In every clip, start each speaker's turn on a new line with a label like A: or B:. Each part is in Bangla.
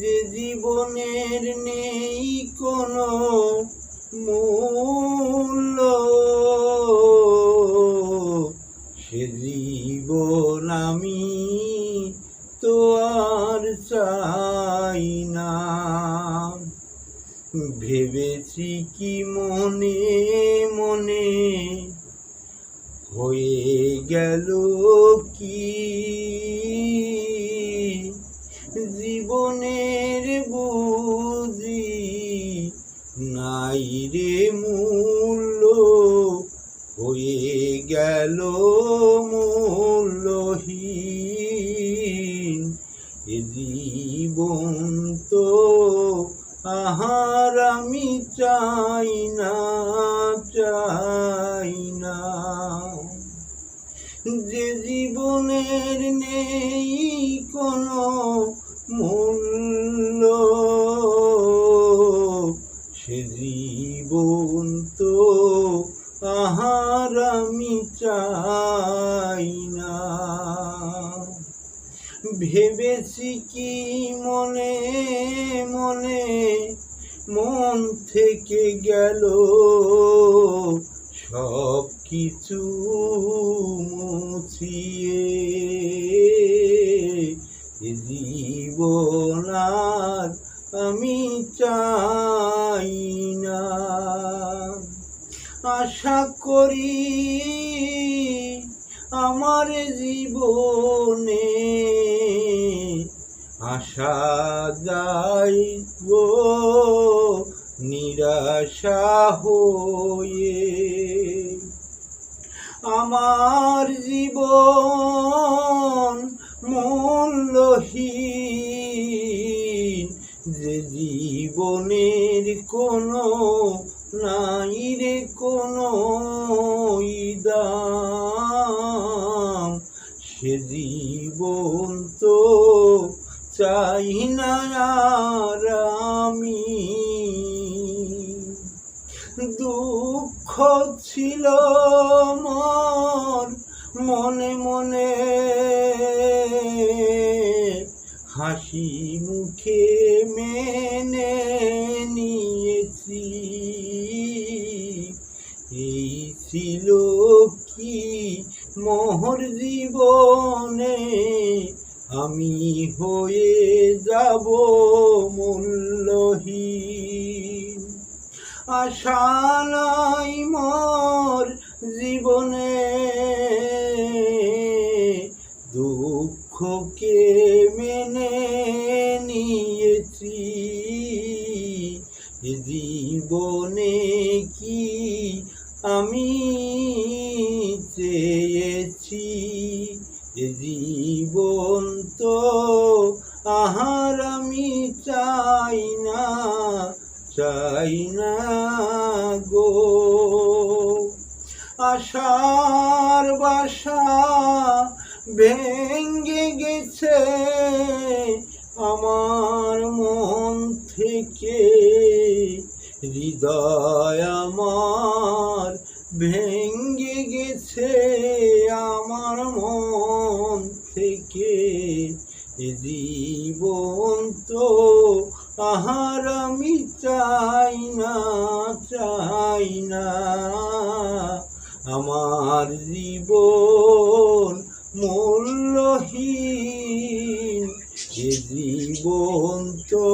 A: যে জীবনের নেই কোনো মূল্য, সে জীবন আমি তো আর চাই না। ভেবেছি কি মনে মনে হয়ে গেল কি নাই রে মূল্য হয়ে গেল মূল্যহীন। জীবন তো আহার আমি চাই না চাই না। যে জীবনের নেই আহার আমি চাই না। ভেবেছি কি মনে মনে মন থেকে গেল সব কিছু মুছিয়ে জীবন আমি চাই করি আমার জীবনে। আশা যাইব নিরাশা হয়ে। আমার জীবন মূল্যহীন, যে জীবনের কোনো নাই রে কোনো সে জীবন তো চাই না আর আমি। দুঃখ ছিল মন মনে মনে, হাসি মুখে মেনে নিয়েছি। এই ছিল কি মোহর জীবনে আমি হয়ে যাব মূল্যহীন। আশা নাই মোর জীবনে জীবন তো আহার আমি চাই না চাই না গো। আশার বাসা ভেঙ্গে গেছে আমার মন থেকে, হৃদয় আমার ভেঙ্গে গেছে আমার মন থেকে এ জীবন তো আহার আমি চাই না চাই না। আমার জীবন মূল্যহীন, এ জীবন তো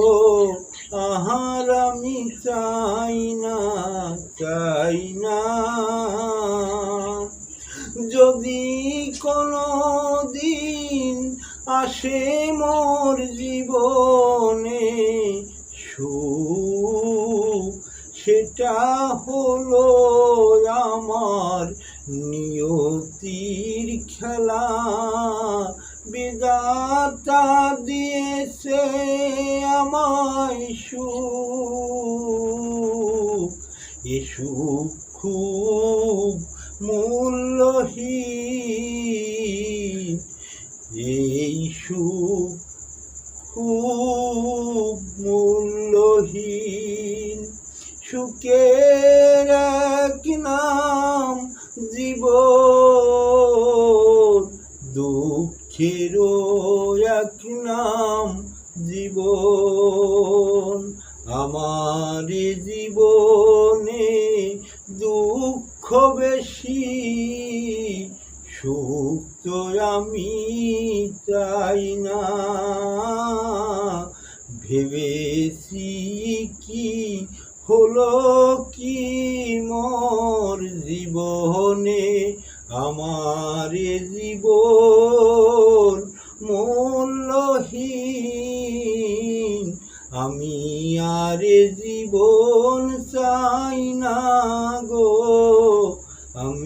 A: আহার আমি চাই না চাই না। যদি আসে মোর জীবনে সুখ। সেটা হলো আমার নিয়তির খেলা। বিদাতা দিয়েছে আমায় সুখ। এ সুখ খুব মূল্যহীন সুখ খুব মূল্যহীন সুখের এক নাম জীবন, দুঃখেরও এক নাম জীবন। আমার জীবনে দুঃখ বেশি, সুখ তো আমি চাই না। ভেবেছি কি হলো কি মোর জীবনে? আমার জীবন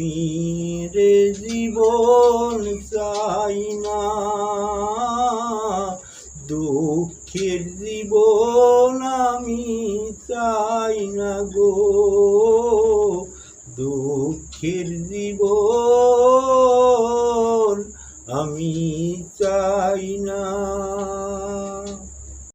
A: আমি রে জীবন চাই না। দুঃখের জীবন আমি চাই না গো। দুঃখের জীবন আমি চাই না।